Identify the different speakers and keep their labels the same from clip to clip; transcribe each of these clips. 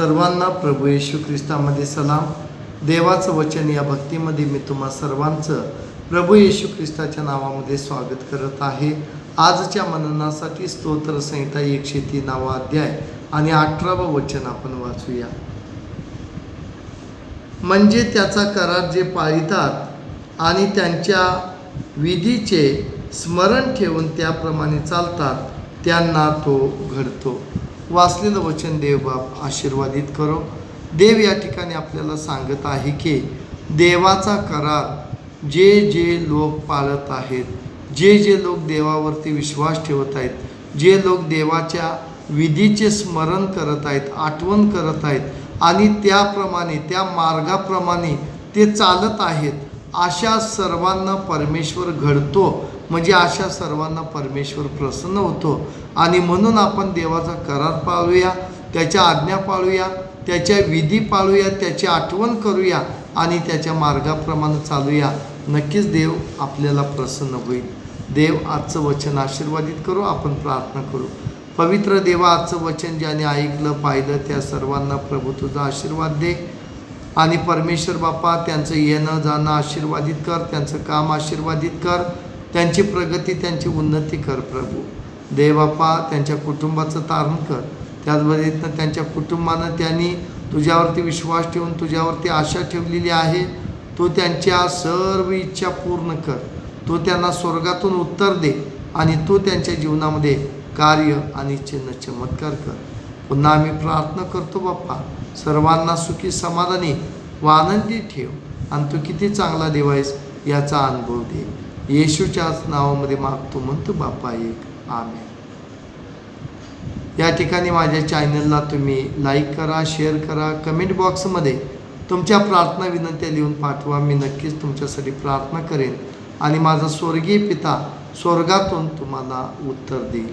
Speaker 1: सर्वांना प्रभू येशू ख्रिस्तामध्ये सलाम. देवाचं वचन या भक्तीमध्ये मी तुम्हा सर्वांचं प्रभू येशू ख्रिस्ताच्या नावामध्ये स्वागत करत आहे. आजच्या मननासाठी स्तोत्र संहिता एकशे तीनावा अध्याय आणि अठरावं वचन आपण वाचूया. म्हणजे त्याचा करार जे पाळितात आणि त्यांच्या विधीचे स्मरण ठेवून त्याप्रमाणे चालतात त्यांना तो घडतो. वाचलेलं वचन देवबाप आशीर्वादित करो. देव या ठिकाणी आपल्याला सांगत आहे की देवाचा करार जे जे लोक पाळत आहेत जे जे लोक देवावरती विश्वास ठेवत आहेत जे लोक देवाच्या विधीचे स्मरण करत आहेत आठवण करत आहेत आणि त्याप्रमाणे त्या मार्गाप्रमाणे ते चालत आहेत अशा सर्वांना परमेश्वर घडतो म्हणजे अशा सर्वांना परमेश्वर प्रसन्न होतो. आणि म्हणून आपण देवाचा करार पाळूया त्याच्या आज्ञा पाळूया त्याच्या विधी पाळूया त्याची आठवण करूया आणि त्याच्या मार्गाप्रमाणे चालूया. नक्कीच देव आपल्याला प्रसन्न होईल. देव आजचं वचन आशीर्वादित करू आपण प्रार्थना करू. पवित्र देवा आजचं वचन ज्याने ऐकलं पाहिलं त्या सर्वांना प्रभू तुझा आशीर्वाद दे. आणि परमेश्वर बाप्पा त्यांचं येणं जाणं आशीर्वादित कर त्यांचं काम आशीर्वादित कर. त्यांची प्रगती त्यांची उन्नती कर प्रभू. देवापा त्यांच्या कुटुंबाचं तारण कर. त्याचबरोबरीनं त्यांच्या कुटुंबानं त्यांनी तुझ्यावरती विश्वास ठेवून तुझ्यावरती आशा ठेवलेली आहे. तू त्यांच्या सर्व इच्छा पूर्ण कर. तो त्यांना स्वर्गातून उत्तर दे आणि तू त्यांच्या जीवनामध्ये कार्य आणि चिन्ह चमत्कार कर. पुन्हा आम्ही प्रार्थना करतो बाप्पा. सर्वांना सुखी समाधानी व आनंदी ठेव. आणि तू किती चांगला देव आहेस याचा अनुभव दे. येशूच्याच नावामध्ये मागतो म्हणतो बाप्पा एक. आम्ही या ठिकाणी माझ्या चॅनलला तुम्ही लाईक करा शेअर करा. कमेंट बॉक्समध्ये तुमच्या प्रार्थना विनंत्या लिहून पाठवा. मी नक्कीच तुमच्यासाठी प्रार्थना करेन. आणि माझा स्वर्गीय पिता स्वर्गातून तुम्हाला उत्तर देईल.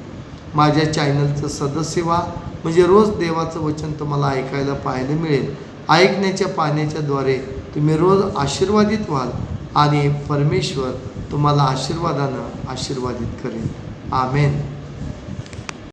Speaker 1: माझ्या चॅनलचं सदस्य व्हा म्हणजे रोज देवाचं वचन तुम्हाला ऐकायला पाहायला मिळेल. ऐकण्याच्या पाहण्याच्याद्वारे तुम्ही रोज आशीर्वादित व्हाल. आणि परमेश्वर तुम्हाला आशीर्वादानं आशीर्वादित करेल. आमेन.